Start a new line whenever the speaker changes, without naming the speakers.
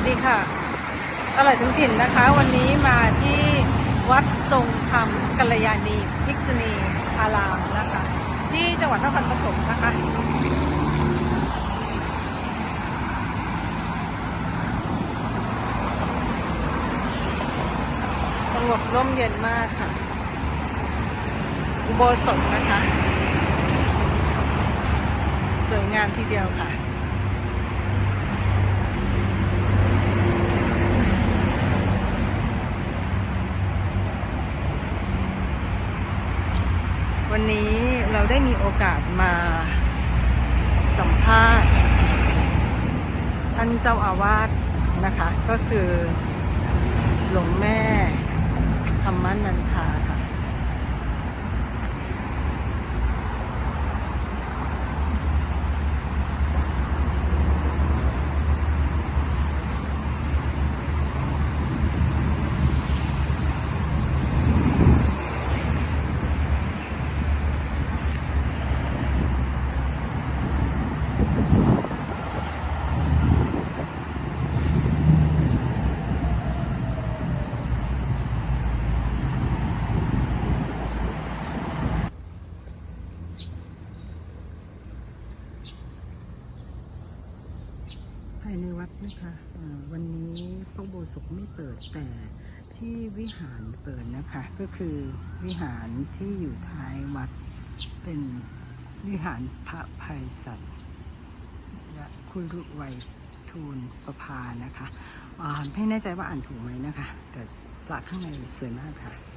สดีค่ะ อร่อยถึงถิ่นนะคะ วันนี้มาที่วัดทรงธรรมกัลยาณีภิกษุณีอารามนะคะ ที่จังหวัดนครปฐมนะคะสงบร่มเย็นมากค่ะ อุโบสถนะคะ สวยงามทีเดียวค่ะ วันนี้เราได้มีโอกาสมาสัมภาษณ์ท่านเจ้าอาวาสนะคะ ก็คือหลวงแม่ธรรมนันทาค่ะ ภายในวัดนะคะวันนี้พระโบสถไม่เปิดแต่ที่วิหารเปิดนะคะ ก็คือวิหารที่อยู่ท้ายวัดเป็นวิหารพระภัยสัตว์และคุณรุไวยทูลประพานะคะอ่าไม่แน่ใจว่าอ่านถูกไหมนะคะ แต่ปลาข้างในสวยมากค่ะ